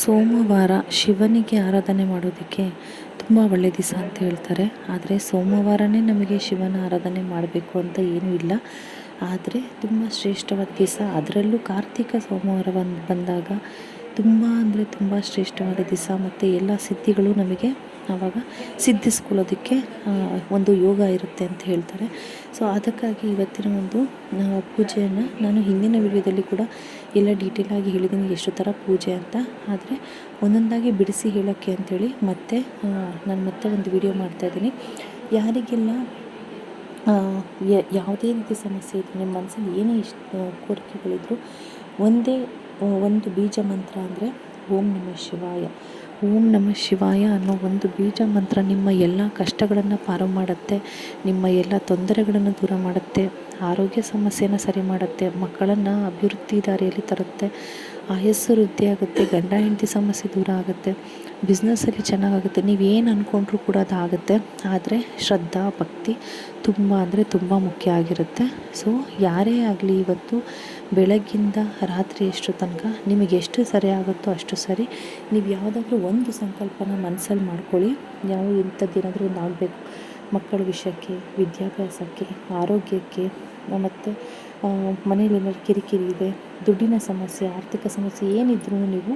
ಸೋಮವಾರ ಶಿವನಿಗೆ ಆರಾಧನೆ ಮಾಡೋದಕ್ಕೆ ತುಂಬ ಒಳ್ಳೆ ದಿವಸ ಅಂತ ಹೇಳ್ತಾರೆ. ಆದರೆ ಸೋಮವಾರನೇ ನಮಗೆ ಶಿವನ ಆರಾಧನೆ ಮಾಡಬೇಕು ಅಂತ ಏನೂ ಇಲ್ಲ. ಆದರೆ ತುಂಬ ಶ್ರೇಷ್ಠವಾದ ದಿವಸ. ಅದರಲ್ಲೂ ಕಾರ್ತಿಕ ಸೋಮವಾರ ಬಂದು ಬಂದಾಗ ತುಂಬ ಅಂದರೆ ತುಂಬ ಶ್ರೇಷ್ಠವಾದ ದಿವಸ. ಮತ್ತು ಎಲ್ಲ ಸಿದ್ಧಿಗಳು ನಮಗೆ ಆವಾಗ ಸಿದ್ಧಿಸ್ಕೊಳ್ಳೋದಕ್ಕೆ ಒಂದು ಯೋಗ ಇರುತ್ತೆ ಅಂತ ಹೇಳ್ತಾರೆ. ಸೊ ಅದಕ್ಕಾಗಿ ಇವತ್ತಿನ ಒಂದು ಪೂಜೆಯನ್ನು ನಾನು ಹಿಂದಿನ ವಿಡಿಯೋದಲ್ಲಿ ಕೂಡ ಎಲ್ಲ ಡೀಟೇಲಾಗಿ ಹೇಳಿದ್ದೀನಿ, ಎಷ್ಟು ಥರ ಪೂಜೆ ಅಂತ. ಆದರೆ, ಒಂದೊಂದಾಗಿ ಬಿಡಿಸಿ ಹೇಳೋಕ್ಕೆ ಅಂಥೇಳಿ ಮತ್ತೆ ನಾನು ಮತ್ತೆ ಒಂದು ವಿಡಿಯೋ ಮಾಡ್ತಾಯಿದ್ದೀನಿ ಯಾರಿಗೆಲ್ಲ ಯಾವುದೇ ರೀತಿ ಸಮಸ್ಯೆ ಇದ್ದರೂ ನಿಮ್ಮ ಮನಸ್ಸಲ್ಲಿ ಏನೇ ಇಷ್ಟು ಕೋರಿಕೆಗಳಿದ್ರು, ಒಂದೇ ಒಂದು ಬೀಜ ಮಂತ್ರ ಅಂದರೆ, ಓಂ ನಮಃ ಶಿವಾಯ. ಓಂ ನಮಃ ಶಿವಾಯ ಅನ್ನೋ ಒಂದು ಬೀಜ ಮಂತ್ರ ನಿಮ್ಮ ಎಲ್ಲ ಕಷ್ಟಗಳನ್ನು ಪಾರು ಮಾಡುತ್ತೆ, ನಿಮ್ಮ ಎಲ್ಲ ತೊಂದರೆಗಳನ್ನು ದೂರ ಮಾಡುತ್ತೆ. ಆರೋಗ್ಯ ಸಮಸ್ಯೆನ ಸರಿ ಮಾಡುತ್ತೆ, ಮಕ್ಕಳನ್ನು ಅಭಿವೃದ್ಧಿ ದಾರಿಯಲ್ಲಿ ತರುತ್ತೆ, ಆಯಸ್ಸು ವೃದ್ಧಿ ಆಗುತ್ತೆ, ಗಂಡ ಹೆಂಡತಿ ಸಮಸ್ಯೆ ದೂರ ಆಗುತ್ತೆ ಬಿಸ್ನೆಸ್ಸಲ್ಲಿ ಚೆನ್ನಾಗಾಗುತ್ತೆ, ನೀವು ಏನು ಅಂದ್ಕೊಂಡ್ರೂ ಕೂಡ ಅದು ಆಗುತ್ತೆ ಆದರೆ ಶ್ರದ್ಧಾ, ಭಕ್ತಿ ತುಂಬ ಅಂದರೆ ತುಂಬ ಮುಖ್ಯ ಆಗಿರುತ್ತೆ. ಸೊ ಯಾರೇ ಆಗಲಿ ಇವತ್ತು ಬೆಳಗ್ಗಿಂದ ರಾತ್ರಿ ಎಷ್ಟು ತನಕ ನಿಮಗೆ ಎಷ್ಟು ಸರಿ ಆಗುತ್ತೋ ಅಷ್ಟು ಸರಿ ನೀವು ಯಾವುದಾದ್ರೂ ಒಂದು ಸಂಕಲ್ಪನ ಮನಸ್ಸಲ್ಲಿ ಮಾಡ್ಕೊಳ್ಳಿ. ಯಾವ ಇಂಥದ್ದೇನಾದರೂ ಒಂದು ಆಗಬೇಕು. ಮಕ್ಕಳ ವಿಷಯಕ್ಕೆ ವಿದ್ಯಾಭ್ಯಾಸಕ್ಕೆ, ಆರೋಗ್ಯಕ್ಕೆ, ಮತ್ತು ಮನೇಲಿ ಏನಾದ್ರು ಕಿರಿಕಿರಿ ಇದೆ, ದುಡ್ಡಿನ ಸಮಸ್ಯೆ, ಆರ್ಥಿಕ ಸಮಸ್ಯೆ ಏನಿದ್ರೂ ನೀವು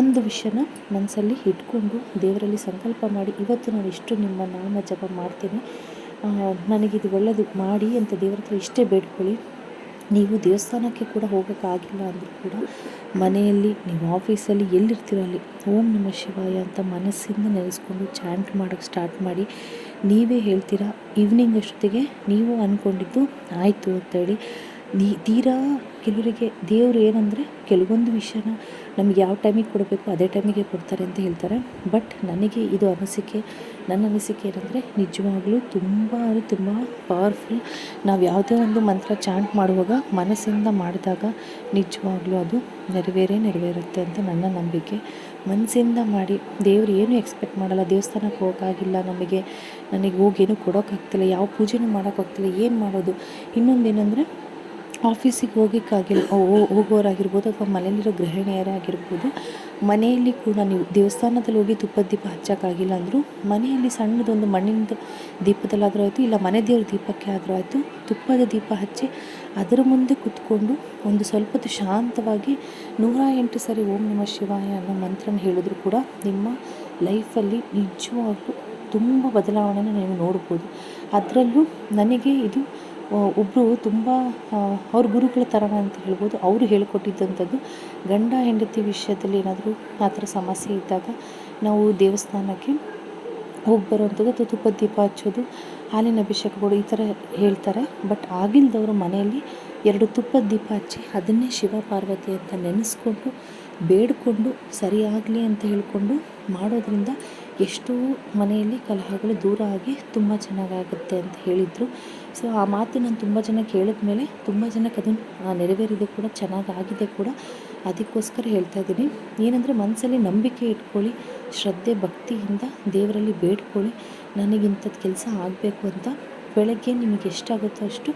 ಒಂದು ವಿಷಯನ ಮನಸ್ಸಲ್ಲಿ ಇಟ್ಕೊಂಡು ದೇವರಲ್ಲಿ ಸಂಕಲ್ಪ ಮಾಡಿ, ಇವತ್ತು ನಾನು ಇಷ್ಟು ನಿಮ್ಮ ನಾಮ ಜಪ ಮಾಡ್ತೀನಿ. ನನಗಿದು ಒಳ್ಳೆಯದು ಮಾಡಿ ಅಂತ ದೇವರ ಹತ್ರ ಇಷ್ಟೇ ಬೇಡ್ಕೊಳ್ಳಿ. ನೀವು ದೇವಸ್ಥಾನಕ್ಕೆ ಕೂಡ ಹೋಗೋಕ್ಕಾಗಿಲ್ಲ ಅಂದರೂ ಕೂಡ ಮನೆಯಲ್ಲಿ, ನೀವು ಆಫೀಸಲ್ಲಿ ಎಲ್ಲಿರ್ತೀರೋ ಅಲ್ಲಿ, ಓಂ ನಮ ಶಿವಾಯ ಅಂತ ಮನಸ್ಸಿಂದ ನೆನೆಸ್ಕೊಂಡು ಚಾಂಟ್ ಮಾಡೋಕ್ಕೆ ಸ್ಟಾರ್ಟ್ ಮಾಡಿ ನೀವೇ ಹೇಳ್ತೀರಾ? ಈವ್ನಿಂಗ್ ಅಷ್ಟೊತ್ತಿಗೆ ನೀವು ಅಂದ್ಕೊಂಡಿದ್ದು ಆಯಿತು ಅಂತೇಳಿ. ನೀ ತೀರಾ ಕೆಲವರಿಗೆ ದೇವರು ಏನಂದರೆ ಕೆಲವೊಂದು ವಿಷಯನ ನಮ್ಗೆ ಯಾವ ಟೈಮಿಗೆ ಕೊಡಬೇಕು ಅದೇ ಟೈಮಿಗೆ ಕೊಡ್ತಾರೆ ಅಂತ ಹೇಳ್ತಾರೆ. ಬಟ್ ನನಗೆ ಇದು ಅನಿಸಿಕೆ, ನನ್ನ ಅನಿಸಿಕೆ ಏನಂದರೆ ನಿಜವಾಗ್ಲೂ ತುಂಬ ಅಂದರೆ ತುಂಬ ಪವರ್ಫುಲ್ ನಾವು ಯಾವುದೇ ಒಂದು ಮಂತ್ರ ಚಾಂಟ್ ಮಾಡುವಾಗ ಮನಸ್ಸಿಂದ ಮಾಡಿದಾಗ ನಿಜವಾಗ್ಲೂ ಅದು ನೆರವೇರೇ ನೆರವೇರುತ್ತೆ ಅಂತ ನನ್ನ ನಂಬಿಕೆ. ಮನಸ್ಸಿಂದ ಮಾಡಿ, ದೇವರು ಏನು ಎಕ್ಸ್ಪೆಕ್ಟ್ ಮಾಡಲ್ಲ, ದೇವಸ್ಥಾನಕ್ಕೆ ಹೋಗೋಕ್ಕಾಗಿಲ್ಲ ನಮಗೆ, ನನಗೆ ಹೋಗಿ ಏನೂ ಕೊಡೋಕ್ಕಾಗ್ತಿಲ್ಲ, ಯಾವ ಪೂಜೆನೂ ಮಾಡೋಕ್ಕಾಗ್ತಿಲ್ಲ, ಏನು ಮಾಡೋದು? ಇನ್ನೊಂದೇನೆಂದರೆ ಆಫೀಸಿಗೆ ಹೋಗಿಕ್ಕಾಗಿ ಹೋಗೋರಾಗಿರ್ಬೋದು ಅಥವಾ ಮನೆಯಲ್ಲಿರೋ ಗೃಹಿಣಿಯರೇ ಆಗಿರ್ಬೋದು ಮನೆಯಲ್ಲಿ ಕೂಡ ನೀವು ದೇವಸ್ಥಾನದಲ್ಲಿ ಹೋಗಿ ತುಪ್ಪದ ದೀಪ ಹಚ್ಚೋಕ್ಕಾಗಿಲ್ಲ ಅಂದರೂ ಮನೆಯಲ್ಲಿ ಸಣ್ಣದೊಂದು ಮಣ್ಣಿನ ದೀಪದಲ್ಲಾದರೂ ಆಯಿತು, ಇಲ್ಲ ಮನೆ ದೇವರ ದೀಪಕ್ಕೆ ಆದರೂ ಆಯಿತು, ತುಪ್ಪದ ದೀಪ ಹಚ್ಚಿ ಅದರ ಮುಂದೆ ಕೂತ್ಕೊಂಡು ಒಂದು ಸ್ವಲ್ಪೊತ್ತು ಶಾಂತವಾಗಿ ನೂರ ಎಂಟು ಸರಿ ಓಂ ನಮ ಶಿವಾಯ ಅನ್ನೋ ಮಂತ್ರನ ಹೇಳಿದ್ರು ಕೂಡ ನಿಮ್ಮ ಲೈಫಲ್ಲಿ ನಿಜವಾಗ್ಲೂ ತುಂಬ ಬದಲಾವಣೆನ ನೀವು ನೋಡ್ಬೋದು. ಅದರಲ್ಲೂ ನನಗೆ ಇದು ಒಬ್ಬರು ತುಂಬ ಅವ್ರ ಗುರುಗಳ ಥರ ಅಂತ ಹೇಳ್ಬೋದು. ಅವರು ಹೇಳಿಕೊಟ್ಟಿದ್ದಂಥದ್ದು ಗಂಡ ಹೆಂಡತಿ ವಿಷಯದಲ್ಲಿ ಏನಾದರೂ ಆ ಥರ ಸಮಸ್ಯೆ ಇದ್ದಾಗ ನಾವು ದೇವಸ್ಥಾನಕ್ಕೆ ಹೋಗಿ ಬರುವಂಥದ್ದು ಅಥವಾ ತುಪ್ಪದ ದೀಪ ಹಚ್ಚೋದು, ಹಾಲಿನ ಅಭಿಷೇಕಗಳು ಈ ಥರ ಹೇಳ್ತಾರೆ. ಬಟ್ ಆಗಿಲ್ದವರು ಮನೆಯಲ್ಲಿ ಎರಡು ತುಪ್ಪದ ದೀಪ ಹಚ್ಚಿ ಅದನ್ನೇ ಶಿವ ಪಾರ್ವತಿ ಅಂತ ನೆನೆಸ್ಕೊಂಡು, ಬೇಡಿಕೊಂಡು, ಸರಿಯಾಗಲಿ ಅಂತ ಹೇಳಿಕೊಂಡು ಮಾಡೋದ್ರಿಂದ ಎಷ್ಟೋ ಮನೆಯಲ್ಲಿ ಕಲಹಗಳು ದೂರ ಆಗಿ ತುಂಬ ಚೆನ್ನಾಗಾಗುತ್ತೆ ಅಂತ ಹೇಳಿದರು. ಸೊ ಆ ಮಾತು ನಾನು ತುಂಬ ಜನ ಕೇಳಿದ ಮೇಲೆ ತುಂಬ ಜನಕ್ಕೆ ಅದನ್ನು ನೆರವೇರಿದೆ ಕೂಡ, ಚೆನ್ನಾಗಾಗಿದೆ ಕೂಡ. ಅದಕ್ಕೋಸ್ಕರ ಹೇಳ್ತಾ ಇದ್ದೀನಿ. ಏನಂದರೆ ಮನಸ್ಸಲ್ಲಿ ನಂಬಿಕೆ ಇಟ್ಕೊಳ್ಳಿ, ಶ್ರದ್ಧೆ, ಭಕ್ತಿಯಿಂದ ದೇವರಲ್ಲಿ ಬೇಡ್ಕೊಳ್ಳಿ. ನನಗಿಂಥದ್ದು ಕೆಲಸ ಆಗಬೇಕು ಅಂತ ಬೆಳಗ್ಗೆ ನಿಮಗೆ ಎಷ್ಟಾಗುತ್ತೋ ಅಷ್ಟು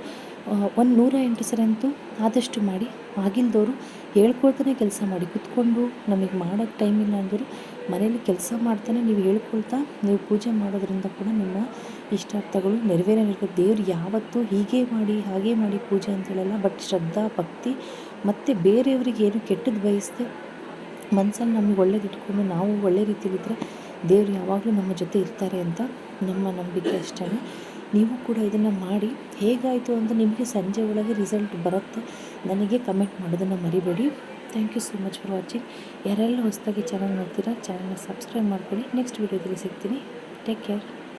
ಒಂದು ನೂರ ಎಂಟು ಸರಿ ಅಂತೂ ಆದಷ್ಟು ಮಾಡಿ ಆಗಿಲ್ದವರು ಹೇಳ್ಕೊಳ್ತಾನೆ ಕೆಲಸ ಮಾಡಿ. ಕುತ್ಕೊಂಡು ನಮಗೆ ಮಾಡೋಕ್ಕೆ ಟೈಮ್ ಇಲ್ಲ ಅಂದರು ಮನೇಲಿ ಕೆಲಸ ಮಾಡ್ತಾನೆ ನೀವು ಹೇಳ್ಕೊಳ್ತಾ ನೀವು ಪೂಜೆ ಮಾಡೋದ್ರಿಂದ ಕೂಡ ನಿಮ್ಮ ಇಷ್ಟಾರ್ಥಗಳು ನೆರವೇರೇ ದೇವ್ರು ಯಾವತ್ತೂ ಹೀಗೆ ಮಾಡಿ, ಹಾಗೆ ಮಾಡಿ ಪೂಜೆ ಅಂತ ಹೇಳಲ್ಲ, ಬಟ್ ಶ್ರದ್ಧಾ, ಭಕ್ತಿ ಮತ್ತು ಬೇರೆಯವ್ರಿಗೆ ಏನು ಕೆಟ್ಟದ್ದು ಬಯಸದೆ ಮನಸ್ಸಲ್ಲಿ ನಮಗೆ ಒಳ್ಳೇದಿಟ್ಕೊಂಡು ನಾವು ಒಳ್ಳೆ ರೀತಿಯಲ್ಲಿದ್ದರೆ ದೇವ್ರು ಯಾವಾಗಲೂ ನಮ್ಮ ಜೊತೆ ಇರ್ತಾರೆ ಅಂತ ನಮ್ಮ ನಂಬಿಕೆ ಅಷ್ಟೇ ನೀವು ಕೂಡ ಇದನ್ನು ಮಾಡಿ ಹೇಗಾಯಿತು ಅಂತ ನಿಮಗೆ ಸಂಜೆ ಒಳಗೆ ರಿಸಲ್ಟ್ ಬರುತ್ತೆ, ನನಗೆ ಕಮೆಂಟ್ ಮಾಡೋದನ್ನು ಮರಿಬೇಡಿ. Thank you so much for watching ಯಾರೆಲ್ಲ ಹೊಸದಾಗಿ ಚಾನಲ್ ನೋಡ್ತೀರಾ ಚಾನಲ್ನ ಸಬ್ಸ್ಕ್ರೈಬ್ ಮಾಡ್ಕೊಳ್ಳಿ. ನೆಕ್ಸ್ಟ್ ವೀಡಿಯೋದಲ್ಲಿ ಸಿಗ್ತೀನಿ. Take care